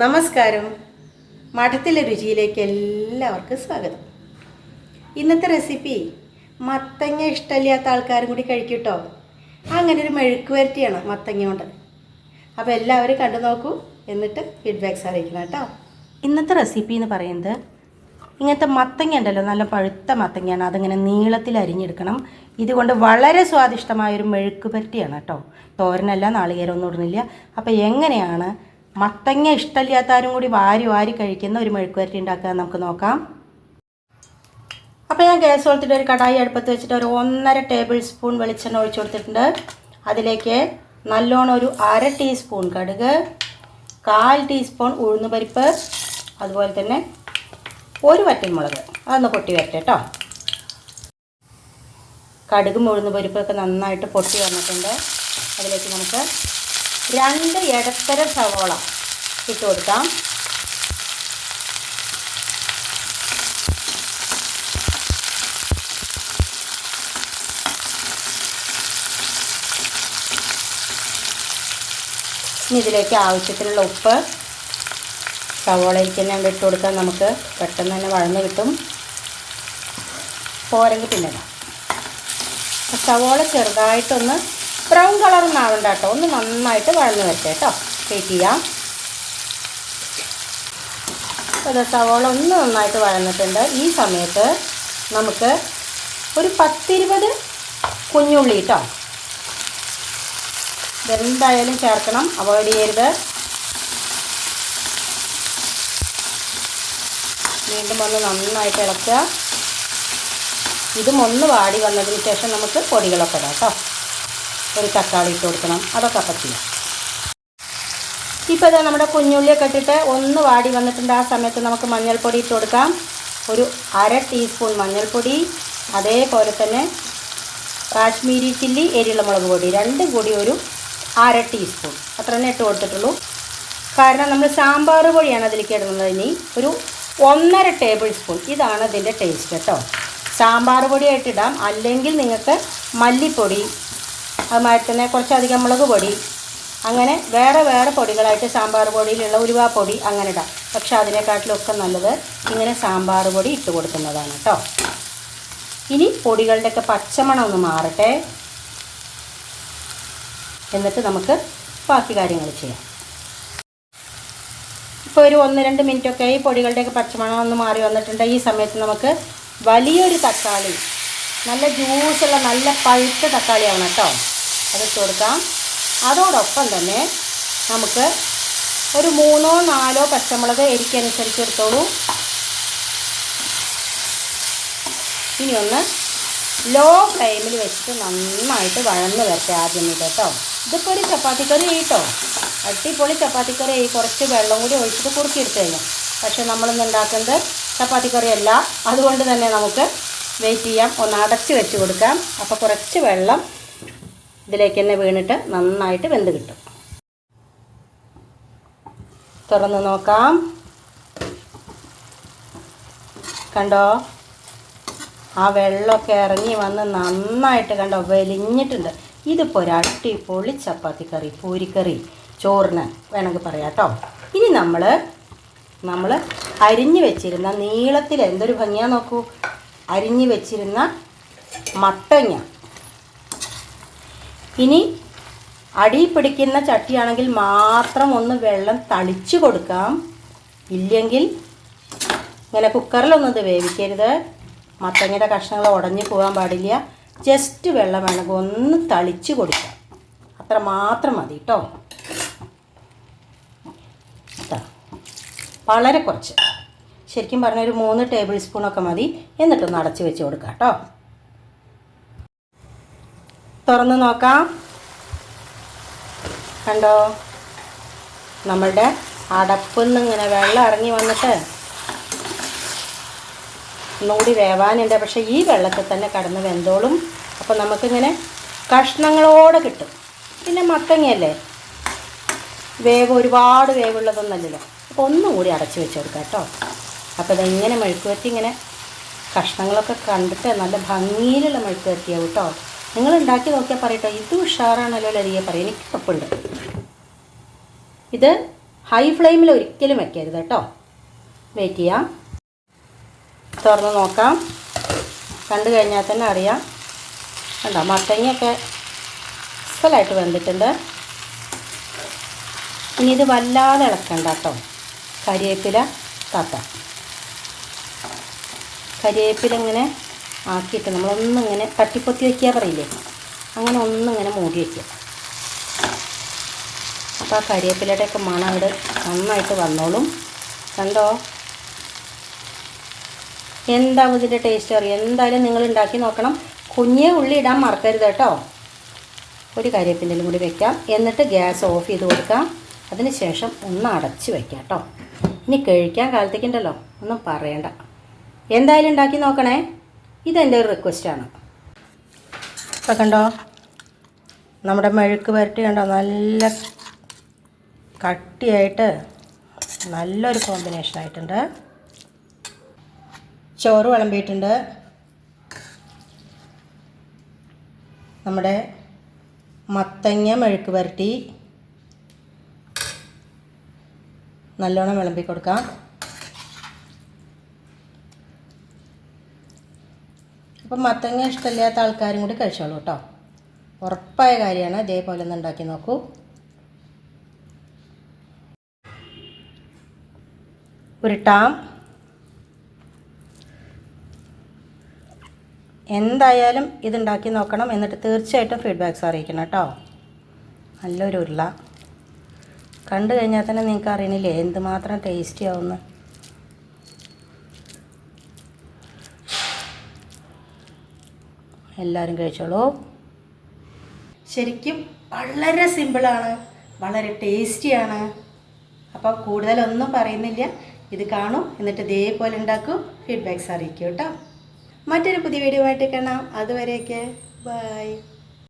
നമസ്കാരം. മഠത്തിലെ രുചിയിലേക്ക് എല്ലാവർക്കും സ്വാഗതം. ഇന്നത്തെ റെസിപ്പി മത്തങ്ങ ഇഷ്ടമില്ലാത്ത ആൾക്കാരും കൂടി കഴിക്കൂട്ടോ? അങ്ങനെ ഒരു മെഴുക്ക് വരട്ടിയാണ് മത്തങ്ങ കൊണ്ട് അപ്പോൾ എല്ലാവരും കണ്ടു നോക്കൂ. എന്നിട്ട് ഫീഡ്ബാക്ക്സ് അറിയിക്കണം കേട്ടോ. ഇന്നത്തെ റെസിപ്പി എന്ന് പറയുന്നത് ഇങ്ങനത്തെ മത്തങ്ങ ഉണ്ടല്ലോ നല്ല പഴുത്ത മത്തങ്ങയാണ്. അതിങ്ങനെ നീളത്തിൽ അരിഞ്ഞെടുക്കണം. ഇതുകൊണ്ട് വളരെ സ്വാദിഷ്ടമായൊരു മെഴുക്ക് പരട്ടിയാണ് കേട്ടോ. തോരനല്ല നാളികേരം ഒന്നും ഇടുന്നില്ല. അപ്പോൾ എങ്ങനെയാണ് മത്തങ്ങ ഇഷ്ടമില്ലാത്തവരും കൂടി വാരി വാരി കഴിക്കുന്ന ഒരു മെഴുക്കുവരട്ടി ഉണ്ടാക്കാൻ നമുക്ക് നോക്കാം. അപ്പോൾ ഞാൻ ഗ്യാസ് കൊടുത്തിട്ട് ഒരു കടായി അടുപ്പത്ത് വെച്ചിട്ട് ഒരു ഒന്നര ടേബിൾ സ്പൂൺ വെളിച്ചെണ്ണ ഒഴിച്ചു കൊടുത്തിട്ടുണ്ട്. അതിലേക്ക് നല്ലോണം ഒരു അര ടീസ്പൂൺ കടുക് കാൽ ടീസ്പൂൺ ഉഴുന്ന് പരിപ്പ് അതുപോലെ തന്നെ ഒരു വറ്റൻമുളക് അതൊന്ന് പൊട്ടി വരട്ടെ കേട്ടോ കടുകും ഉഴുന്ന് പരിപ്പൊക്കെ നന്നായിട്ട് പൊട്ടി വന്നിട്ടുണ്ട്. അതിലേക്ക് നമുക്ക് രണ്ട് ഇടത്തര സവോള ഇട്ട് കൊടുക്കാം. ഇനി ഇതിലേക്ക് ആവശ്യത്തിനുള്ള ഉപ്പ് സവോളയിലേക്ക് തന്നെ ഇട്ട് കൊടുത്താൽ നമുക്ക്. പെട്ടെന്ന് തന്നെ വഴന്ന് കിട്ടും. പോരെങ്കിൽ പിന്നെ. സവോള ചെറുതായിട്ടൊന്ന് ബ്രൗൺ കളറൊന്നും ആവണ്ട കേട്ടോ. ഒന്ന് നന്നായിട്ട് വഴന്ന് വരട്ടെ കേട്ടോ. വെയിറ്റ് ചെയ്യാം. അപ്പോൾ സവോള ഒന്ന് നന്നായിട്ട് വഴന്നിട്ടുണ്ട്. ഈ സമയത്ത് നമുക്ക് ഒരു പത്തിരുപത് കുഞ്ഞുള്ളി കേട്ടോ. ഇതെന്തായാലും ചേർക്കണം. അവോയ്ഡ് ചെയ്യരുത്. വീണ്ടും ഒന്ന് നന്നായിട്ട് ഇളക്കുക. ഇതും ഒന്ന് വാടി വന്നതിന് ശേഷം നമുക്ക് പൊടികളൊക്കെ ഇടാം കേട്ടോ. ഒരു തക്കാളി ഇട്ട് കൊടുക്കണം. അതൊക്കെ ചെയ്യാം. ഇപ്പോൾ ഇതാ നമ്മുടെ കുഞ്ഞുള്ളിയൊക്കെ ഇട്ടിട്ട് ഒന്ന് വാടി വന്നിട്ടുണ്ട്. ആ സമയത്ത് നമുക്ക് മഞ്ഞൾപ്പൊടി ഇട്ട് കൊടുക്കാം. ഒരു അര ടീസ്പൂൺ മഞ്ഞൾപ്പൊടി അതേപോലെ തന്നെ കാശ്മീരി ചില്ലി എരിയുള്ള മുളക് പൊടി. രണ്ടും കൂടി ഒരു അര ടീസ്പൂൺ. അത്ര തന്നെ ഇട്ട് കൊടുത്തിട്ടുള്ളൂ. കാരണം നമ്മൾ സാമ്പാർ പൊടിയാണ് അതിലേക്ക് ഇടുന്നത് ഇനി. ഒരു ഒന്നര ടേബിൾ സ്പൂൺ. ഇതാണ് ഇതിന്റെ ടേസ്റ്റ് കേട്ടോ. സാമ്പാർ പൊടിയായിട്ടിടാം അല്ലെങ്കിൽ നിങ്ങൾക്ക് മല്ലിപ്പൊടി അതുമാതിരി തന്നെ കുറച്ചധികം മുളക് പൊടി അങ്ങനെ വേറെ വേറെ പൊടികളായിട്ട് സാമ്പാർ പൊടിയിലുള്ള ഉരുവാ പൊടി അങ്ങനെ ഇടാം. പക്ഷെ അതിനെക്കാട്ടിലൊക്കെ നല്ലത് ഇങ്ങനെ സാമ്പാർ പൊടി ഇട്ട് കൊടുക്കുന്നതാണ് കേട്ടോ ഇനി പൊടികളുടെയൊക്കെ പച്ചമണം ഒന്ന് മാറട്ടെ. എന്നിട്ട് നമുക്ക് ബാക്കി കാര്യങ്ങൾ ചെയ്യാം. ഇപ്പോൾ ഒരു ഒന്ന് രണ്ട് മിനിറ്റൊക്കെ ഈ പൊടികളുടെയൊക്കെ പച്ചമണം ഒന്ന് മാറി വന്നിട്ടുണ്ട്. ഈ സമയത്ത് നമുക്ക് വലിയൊരു തക്കാളി നല്ല ജ്യൂസുള്ള നല്ല പഴുത്ത തക്കാളിയാണ് കേട്ടോ അത് ഇട്ട് കൊടുക്കാം. അതോടൊപ്പം തന്നെ നമുക്ക് ഒരു മൂന്നോ നാലോ പച്ചമുളക് എരിക്കനുസരിച്ച് എടുത്തോളൂ ഇനി ഒന്ന് ലോ ഫ്ലെയിമിൽ വെച്ചിട്ട് നന്നായിട്ട് വഴന്ന് വരട്ടെ ആദ്യം ഇത് കേട്ടോ. ഇതിപ്പോൾ ഒരു ചപ്പാത്തിക്കറി കേട്ടോ അടിപൊളി ചപ്പാത്തിക്കറി. കുറച്ച് വെള്ളം കൂടി ഒഴിച്ചിട്ട് കുറുക്കിയെടുത്ത് കഴിഞ്ഞു. പക്ഷേ നമ്മളിന്ന് ഉണ്ടാക്കുന്നത് ചപ്പാത്തിക്കറി അല്ല അതുകൊണ്ട് തന്നെ നമുക്ക് വെയിറ്റ് ചെയ്യാം. ഒന്ന് അടച്ച് വെച്ച് കൊടുക്കാം. അപ്പോൾ കുറച്ച് വെള്ളം ഇതിലേക്ക് തന്നെ വീണിട്ട് നന്നായിട്ട് വെന്ത് കിട്ടും. തുറന്ന് നോക്കാം. കണ്ടോ? ആ വെള്ളമൊക്കെ ഇറങ്ങി വന്ന് നന്നായിട്ട് കണ്ടോ? വലിഞ്ഞിട്ടുണ്ട്. ഇതിപ്പോൾ ഒരു അടിപൊളി ചപ്പാത്തിക്കറി പൂരിക്കറി ചോറിന് വേണമെങ്കിൽ പറയാം കേട്ടോ. ഇനി നമ്മൾ നമ്മൾ അരിഞ്ഞു വെച്ചിരുന്ന നീളത്തിൽ എന്തൊരു ഭംഗിയാ നോക്കൂ. അരിഞ്ഞു വെച്ചിരുന്ന മത്തങ്ങ. ഇനി അടി പിടിക്കുന്ന ചട്ടിയാണെങ്കിൽ മാത്രം ഒന്ന് വെള്ളം തളിച്ചു കൊടുക്കാം. ഇല്ലെങ്കിൽ ഇങ്ങനെ കുക്കറിലൊന്നും ഇത് വേവിക്കരുത്. മത്തങ്ങയുടെ കഷ്ണങ്ങൾ ഉടഞ്ഞു പോകാൻ പാടില്ല. ജസ്റ്റ് വെള്ളം വേണമെങ്കിൽ ഒന്ന് തളിച്ച് കൊടുക്കാം. അത്ര മാത്രം മതി കേട്ടോ. വളരെ കുറച്ച്. ശരിക്കും പറഞ്ഞാൽ ഒരു മൂന്ന് ടേബിൾ സ്പൂണൊക്കെ മതി. എന്നിട്ടൊന്ന് അടച്ച് വെച്ച് കൊടുക്കാം കേട്ടോ തുറന്ന് നോക്കാം. കണ്ടോ? നമ്മളുടെ അടപ്പിൽ ഇങ്ങനെ വെള്ളം ഇറങ്ങി വന്നിട്ട് ഒന്നുകൂടി വേവാനുണ്ട്. പക്ഷേ ഈ വെള്ളത്തിൽ തന്നെ കടന്ന് വെന്തോളും. അപ്പോൾ നമുക്കിങ്ങനെ കഷ്ണങ്ങളോടെ കിട്ടും. പിന്നെ മത്തങ്ങയല്ലേ? വേവ് ഒരുപാട് വേവുള്ളതൊന്നല്ലല്ലോ. അപ്പോൾ ഒന്നും കൂടി അടച്ചു വെച്ച് കൊടുക്കാം കേട്ടോ. അപ്പോൾ ഇതെങ്ങനെ മെഴുക്ക് വരട്ടി ഇങ്ങനെ കഷ്ണങ്ങളൊക്കെ കണ്ടിട്ട് നല്ല ഭംഗിയിലുള്ള മെഴുക്ക് കേട്ടോ. നിങ്ങൾ ഉണ്ടാക്കി നോക്കിയാൽ പറയട്ടോ. ഇത് ഉഷാറാണല്ലോ അല്ലെ പറയും. എനിക്ക് ഉറപ്പുണ്ട്. ഇത് ഹൈ ഫ്ലെയിമിൽ ഒരിക്കലും വെക്കരുത് കേട്ടോ. വെയിറ്റ് ചെയ്യാം. തുറന്ന് നോക്കാം. കണ്ടു കഴിഞ്ഞാൽ തന്നെ അറിയാം. കണ്ടോ മത്തങ്ങയൊക്കെ അസലായിട്ട് വെന്തിട്ടുണ്ട്. ഇനി ഇത് വല്ലാതെ ഇളക്കണ്ട കേട്ടോ. കരിവേപ്പില താത്ത. കരിവേപ്പില ഇങ്ങനെ ആക്കിയിട്ട് നമ്മളൊന്നിങ്ങനെ തട്ടിപ്പൊത്തി വയ്ക്കുക പറയില്ലേ? അങ്ങനെ ഒന്നിങ്ങനെ മൂടി വയ്ക്കുക അപ്പോൾ ആ കരിവേപ്പിലയുടെയൊക്കെ മണം അവിടെ നന്നായിട്ട് വന്നോളും. കണ്ടോ? എന്താവും ഇതിന്റെ ടേസ്റ്റ് അറിയാം? എന്തായാലും നിങ്ങൾ ഉണ്ടാക്കി നോക്കണം. കുഞ്ഞേ ഉള്ളി ഇടാൻ മറക്കരുത് കേട്ടോ. ഒരു കരിവേപ്പിന്റെലും കൂടി വെക്കാം. എന്നിട്ട് ഗ്യാസ് ഓഫ് ചെയ്ത് കൊടുക്കാം. അതിന് ശേഷം ഒന്ന് അടച്ച് വയ്ക്കാം കേട്ടോ. ഇനി കഴിക്കാൻ കാലത്തേക്കുണ്ടല്ലോ ഒന്നും പറയണ്ട. എന്തായാലും ഉണ്ടാക്കി നോക്കണേ. ഇതെന്റെ ഒരു റിക്വസ്റ്റാണ് ഇപ്പം കണ്ടോ? നമ്മുടെ മെഴുക്ക് പുരട്ടി കണ്ടോ? നല്ല കട്ടിയായിട്ട് നല്ലൊരു കോമ്പിനേഷൻ ആയിട്ടുണ്ട്. ചോറ് വിളമ്പിയിട്ടുണ്ട്. നമ്മുടെ മത്തങ്ങ മെഴുക്ക് പുരട്ടി നല്ലോണം വിളമ്പി കൊടുക്കാം. അപ്പം മത്തങ്ങ ഇഷ്ടമില്ലാത്ത ആൾക്കാരും കൂടി കഴിച്ചോളൂ കേട്ടോ. ഉറപ്പായ കാര്യമാണ് ഇതേപോലെ ഒന്ന് ഉണ്ടാക്കി നോക്കൂ. ഉരുട്ടാം. എന്തായാലും ഇതുണ്ടാക്കി നോക്കണം എന്നിട്ട് തീർച്ചയായിട്ടും ഫീഡ്ബാക്ക്സ് അറിയിക്കണം കേട്ടോ. നല്ലൊരു ഉരുള. കണ്ടു കഴിഞ്ഞാൽ തന്നെ നിങ്ങൾക്ക് അറിയണില്ലേ എന്തുമാത്രം ടേസ്റ്റി ആവുമെന്ന്. എല്ലാവരും കഴിച്ചോളൂ. ശരിക്കും വളരെ സിമ്പിളാണ് വളരെ ടേസ്റ്റിയാണ് അപ്പോൾ കൂടുതലൊന്നും പറയുന്നില്ല. ഇത് കാണും. എന്നിട്ട് ഇതേപോലെ ഉണ്ടാക്കും. ഫീഡ്ബാക്ക്സ് അറിയിക്കും കേട്ടോ. മറ്റൊരു പുതിയ വീഡിയോ ആയിട്ട് കാണാം. അതുവരെയൊക്കെ ബൈ